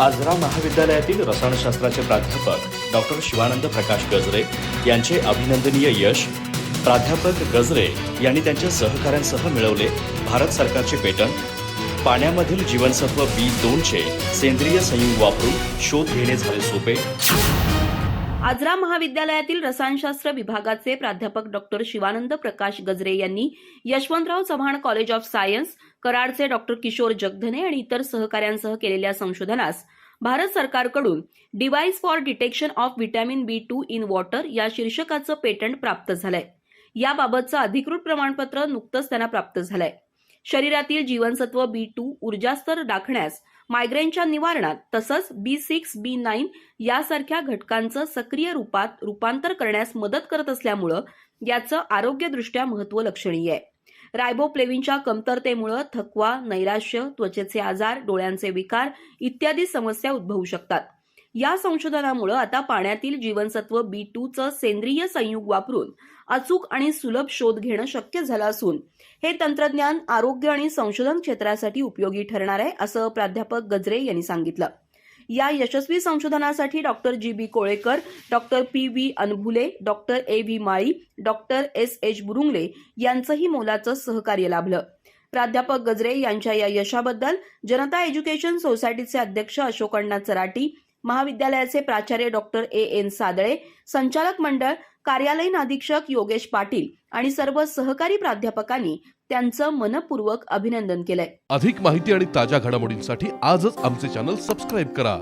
आजरा महाविद्यालयातील रसायनशास्त्राचे प्राध्यापक डॉक्टर शिवानंद प्रकाश गजरे यांचे अभिनंदनीय यश प्राध्यापक गजरे यांनी त्यांच्या सहकाऱ्यांसह मिळवले भारत सरकारचे पेटंट पाण्यामधील जीवनसत्व बी दोनचे सेंद्रिय संयुग वापरून शोध घेणे झाले सोपे. आजरा महाविद्यालयातील रसायनशास्त्र विभागाचे प्राध्यापक डॉक्टर शिवानंद प्रकाश गजरे यांनी Yashwantrao Chavan college of science कराडचे doctor Kishore Jagdhane आणि इतर सहकाऱ्यांसह केलेल्या संशोधनास भारत सरकारकडून device for detection of vitamin B two in water या शीर्षकाचं पेटंट प्राप्त झालंय. याबाबतचं अधिकृत प्रमाणपत्र नुकतंच त्यांना प्राप्त झालंय. शरीरातील जीवनसत्व बी टू ऊर्जास्तर राखण्यास मायग्रेनच्या निवारणात तसंच बी सिक्स बी नाईन यासारख्या घटकांचं सक्रिय रूपात रूपांतर करण्यास मदत करत असल्यामुळं याचं आरोग्यदृष्ट्या महत्त्व लक्षणीय आहे. रायबोप्लेविनच्या कमतरतेमुळं थकवा नैराश्य त्वचेचे आजार डोळ्यांचे विकार इत्यादी समस्या उद्भवू शकतात. या संशोधनामुळं आता पाण्यातील जीवनसत्व बी टूचं सेंद्रिय संयुग वापरून अचूक आणि सुलभ शोध घेणं शक्य झालं असून हे तंत्रज्ञान आरोग्य आणि संशोधन क्षेत्रासाठी उपयोगी ठरणार आहे असं प्राध्यापक गजरे यांनी सांगितलं. या यशस्वी संशोधनासाठी doctor G B Kolekar doctor P V Anbhule doctor A V Mali doctor S H Burungale यांचंही मोलाचं सहकार्य लाभलं. प्राध्यापक गजरे यांच्या या यशाबद्दल जनता एज्युकेशन सोसायटीचे अध्यक्ष अशोक अण्णा चराटी महाविद्यालयाचे प्राचार्य डॉक्टर ए एन सादळे संचालक मंडळ कार्यालयीन अधीक्षक योगेश पाटील आणि सर्व सहकारी प्राध्यापकांनी त्यांचं मनपूर्वक अभिनंदन केलंय. अधिक माहिती आणि ताज्या घडामोडींसाठी आजच आमचे चॅनल सबस्क्राईब करा.